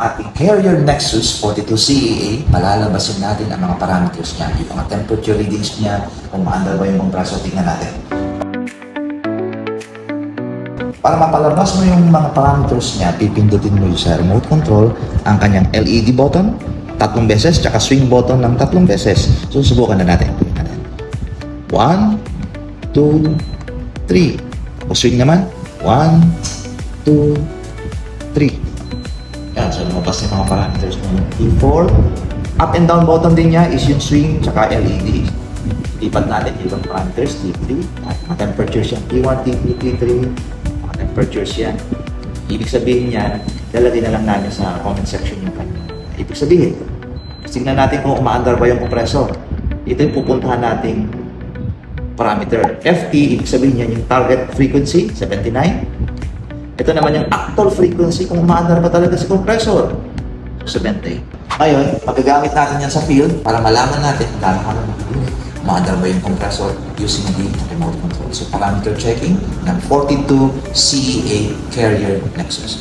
ating Carrier Nexus 42 CEA, malalabasin natin ang mga parameters niya, yung mga temperature readings niya, kung maandar ba yung braso, tingnan natin. Para mapalabas mo yung mga parameters niya, pipindutin mo yung sa remote control ang kanyang LED button, tatlong beses, tsaka swing button ng tatlong beses. So, subukan na natin. Tingnan natin. One, two, three. O swing naman. One, two, three. Yan, so lumabas yung mga parameters mo. T4, up and down button din niya is yung swing tsaka LED. Lipat natin yung parameters, T3, at mga temperatures yan, T1, T2, T3, mga temperatures yan. Ibig sabihin yan, lalagay na lang natin sa comment section yung kanya. Ibig sabihin, tingnan natin kung umaandar ba yung compressor. Ito yung pupuntahan nating parameter. FT, ibig sabihin yan yung target frequency, 79. Ito naman yung actual frequency kung umaandar ba talaga si compressor, 70. Ngayon, magagamit natin yan sa field para malaman natin kung gaano ka naman umaandar ba yung compressor using the remote control. So, parameter checking ng 42 CEA Carrier Nexus.